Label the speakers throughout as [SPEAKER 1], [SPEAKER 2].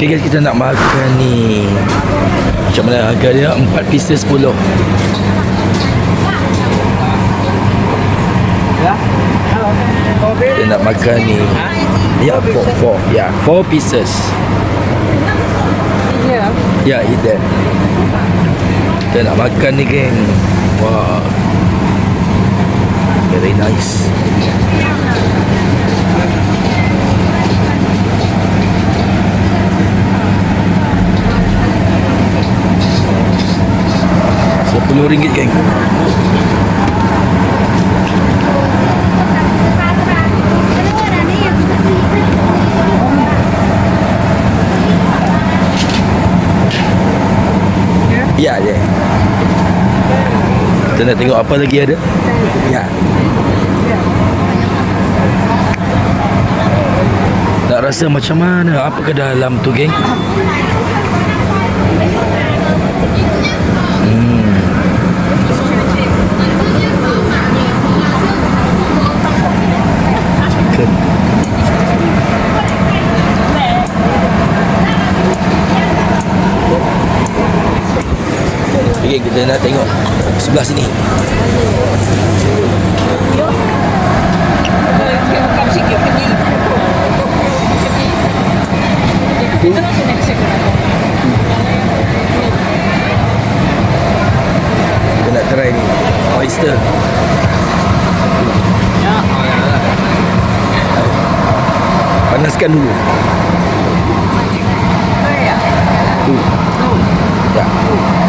[SPEAKER 1] Okay guys, kita nak makan ni. Macam mana harga dia? 4 pieces 10. Kita nak makan ni. Ya, 4 4. Ya, 4 pieces. Ya, eat that. Kita nak makan ni geng. Wah. Very nice. Sepuluh ringgit geng. Ya, ya. Kita nak tengok apa lagi ada. Ya. Nak rasa macam mana? Apa ke dalam tu, geng? Kita nak tengok sebelah sini. Kita nak try ni. Oyster. Panaskan dulu. Tu. Ya.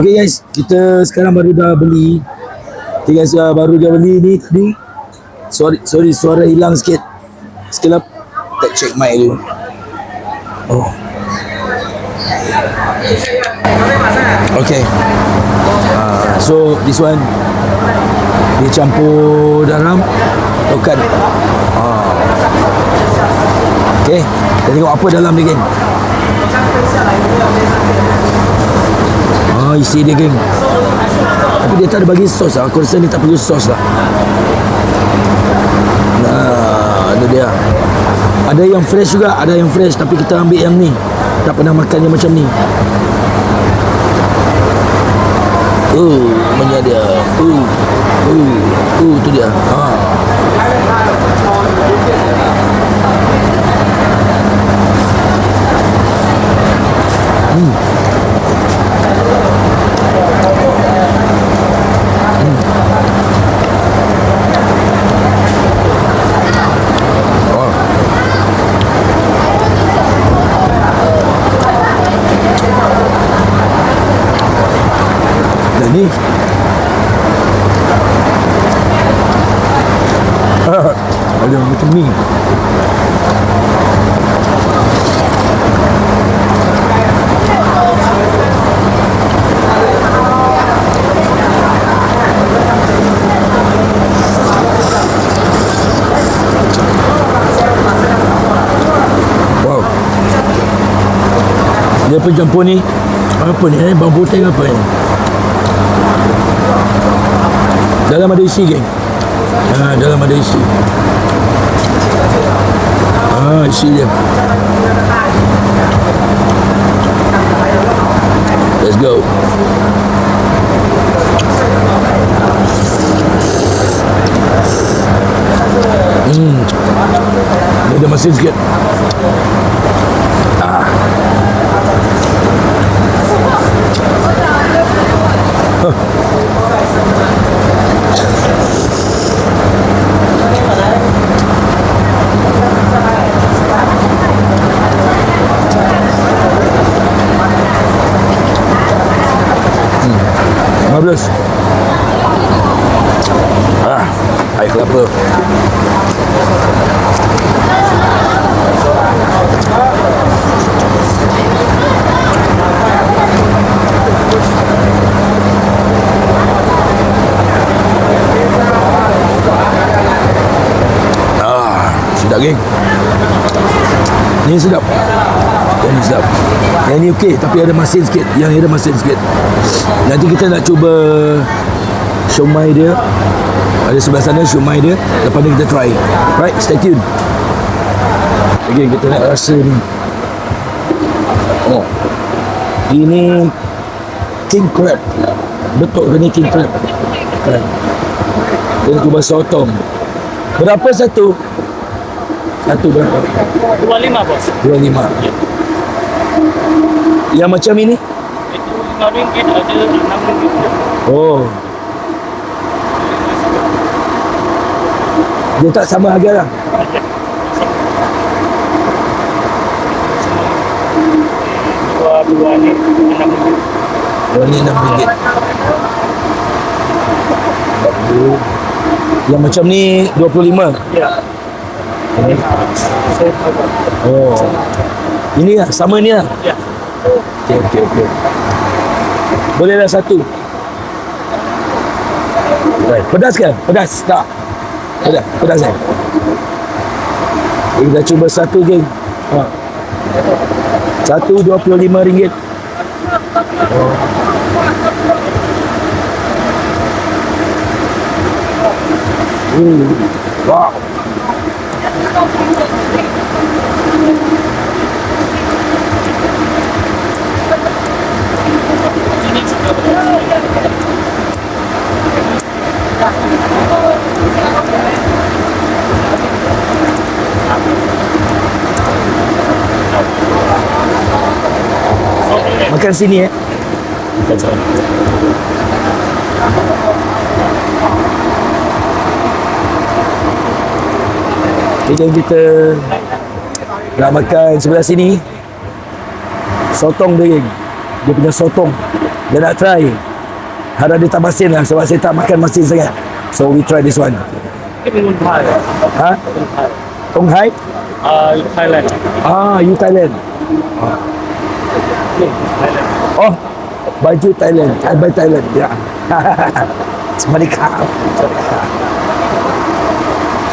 [SPEAKER 1] Okay guys, kita sekarang baru dah beli. Okay guys, uh, baru dah beli ni tadi. Sorry, sorry suara hilang sikit. Sekejap. Kita check mic dulu. Oh. Okay. Uh, so this one dia campur dalam tokan. Ah. Okay. Kita tengok apa dalam ni geng. Ah, isi dia geng. Tapi dia tak ada bagi sos lah. Aku rasa ni tak perlu sos lah. Nah, ada dia. Ada yang fresh juga, ada yang fresh tapi kita ambil yang ni. Tak pernah makan yang macam ni. Oh, mana dia? Oh, oh, oh, tu dia. Ha. Oh. Dan ni Wow. Dia pencampur ni? Apa ni eh? Bambu teng apa ni? Dalam ada isi geng? Ha, Dalam ada isi Ah, isi dia Let's go. Hmm Ni ada ke apa ah, geng. Ini sedap. Yang ni sedap. Yang ni okey Tapi ada masin sikit. Yang ni ada masin sikit. Nanti kita nak cuba shumai dia. Ada sebelah sana siomay dia. Lepas ni kita try. Right stay tune Again kita nak rasa ni. Oh. Ini King crab. Betul ke ni king crab? Kan Kita cuba sotong. Berapa satu? Satu berapa?
[SPEAKER 2] 25 bos.
[SPEAKER 1] 25 Yang macam ini?
[SPEAKER 2] Itu 5 ringgit ada 6 ringgit.
[SPEAKER 1] Oh Dia tak sama harga lah
[SPEAKER 2] Dua-dua ni 6 ringgit.
[SPEAKER 1] Oh ni RM6 Yang macam ni 25
[SPEAKER 2] Ya. Saya
[SPEAKER 1] Oh Ini lah sama ni lah
[SPEAKER 2] Ya.
[SPEAKER 1] Okey okey okey Bolehlah satu. Pedas ke? Pedas? Tak Pedas? Pedas eh? Kita cuba satu geng ha. Satu dua puluh lima ringgit. Hmm. Wow
[SPEAKER 2] Ini sudah
[SPEAKER 1] Makan sini eh? Jadi kita nak makan sebelah sini. Sotong dia geng Dia punya sotong. Dia nak try. Harap dia tak masin lah Sebab saya tak makan masin sangat. So we try this one. Ha? Tong Hai?
[SPEAKER 2] Ah, Thailand.
[SPEAKER 1] Ah, you Thailand.
[SPEAKER 2] Ni, Thailand.
[SPEAKER 1] Oh, baju Thailand. I buy Thailand. Ya. Semari kau.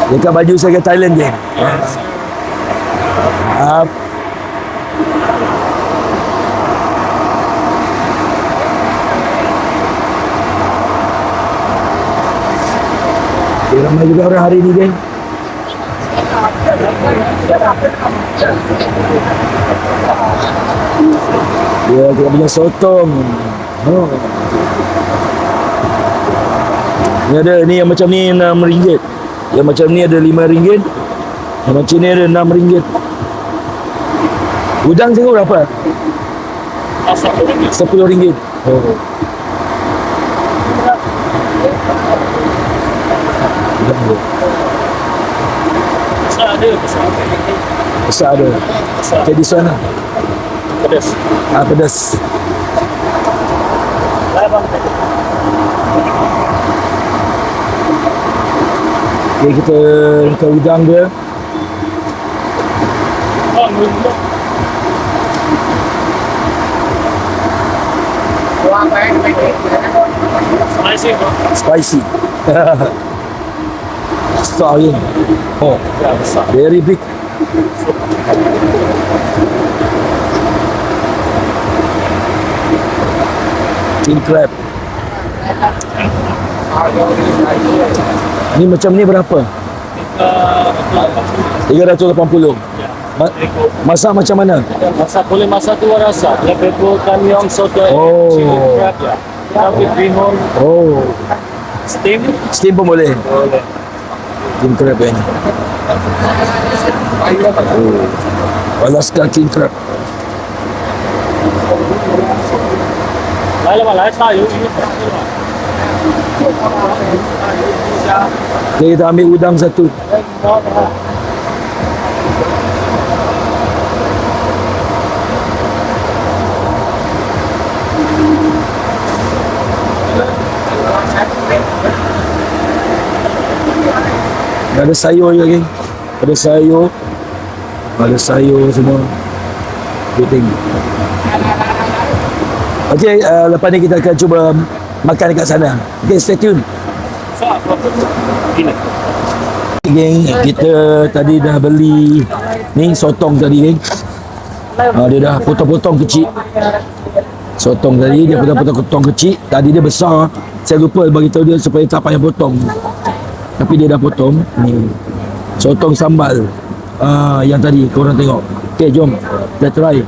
[SPEAKER 1] Dekat baju saya ke Thailand je. Maaf. Dia ramai juga orang hari ni, geng. Dia kita punya sotong. Oh. Ni ada ni yang macam ni RM6. Yang macam ni ada RM5. Yang macam ni ada RM6. Udang tengok berapa?
[SPEAKER 2] Ah, satu ringgit.
[SPEAKER 1] RM10. Oh. Udang dia.
[SPEAKER 2] Besar ada, besar.
[SPEAKER 1] Besar ada.
[SPEAKER 2] Besar.
[SPEAKER 1] This one lah.
[SPEAKER 2] Pedas.
[SPEAKER 1] Ah, pedas. Okay, kita makan udang dia.
[SPEAKER 2] Bang. Spicy.
[SPEAKER 1] Spicy. Sorry. Oh,
[SPEAKER 2] Ya,
[SPEAKER 1] very big. King crab. Ni macam ni berapa?
[SPEAKER 2] Ah,
[SPEAKER 1] 380. Ma- masak macam mana?
[SPEAKER 2] Masak boleh masak dua rasa. Lepepo, kanyong, soto,
[SPEAKER 1] Oh.
[SPEAKER 2] crab ya. Tapi bihon,
[SPEAKER 1] Oh,
[SPEAKER 2] steam.
[SPEAKER 1] steam pun boleh.
[SPEAKER 2] Boleh.
[SPEAKER 1] King crab ni. Oh. Alaska king crab.
[SPEAKER 2] Lại là mà lại sao vậy?
[SPEAKER 1] Okay, kita ambil udang satu. Ada sayur je geng. Ada sayur. Ada sayur semua. Kita tengok. Okey, uh, lepas ni kita akan cuba makan dekat sana. Okey, stay tune.
[SPEAKER 2] Ini.
[SPEAKER 1] Geng, kita tadi dah beli ni sotong tadi geng. Ha, dia dah potong-potong kecil. Sotong tadi dia potong-potong kecil. Tadi dia besar. Saya lupa bagi tahu dia supaya tak payah potong. Tapi dia dah potong. Ni. Sotong sambal. Ah, yang tadi korang tengok. Okey, jom. Kita try.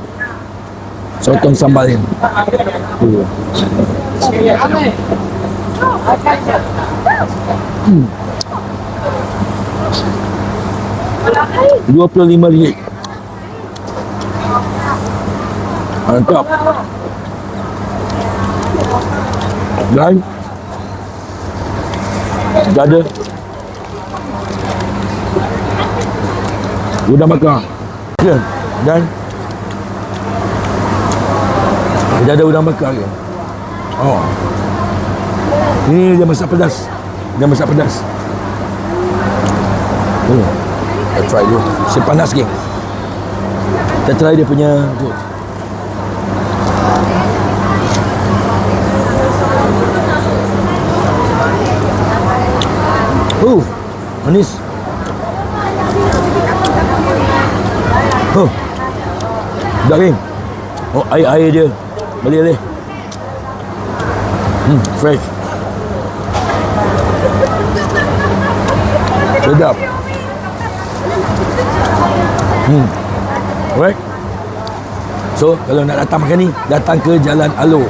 [SPEAKER 1] Sotong sambal ni. Tu. Dua puluh lima ringgit. Mantap. Dan Dada Udang bakar Ya Dan Dada udang bakar ke Oh Ini dia masak pedas Dia masak pedas Oh Kita try dulu Si panas geng Kita try dia punya tu. Oh, manis. Oh, daging. Oh, air air dia. Beli beli. Hmm, fresh. Sedap. Hmm. Alright. So, kalau nak datang makan ni, datang ke Jalan Alo.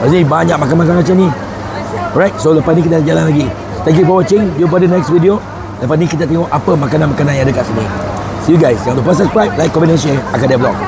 [SPEAKER 1] Pasti banyak makan-makan macam ni. Alright, so lepas ni kita jalan lagi. Thank you for watching. Jumpa di next video. Lepas ni kita tengok apa makanan-makanan yang ada kat sini. See you guys. Jangan lupa subscribe, like, comment dan share. Akan dia vlog.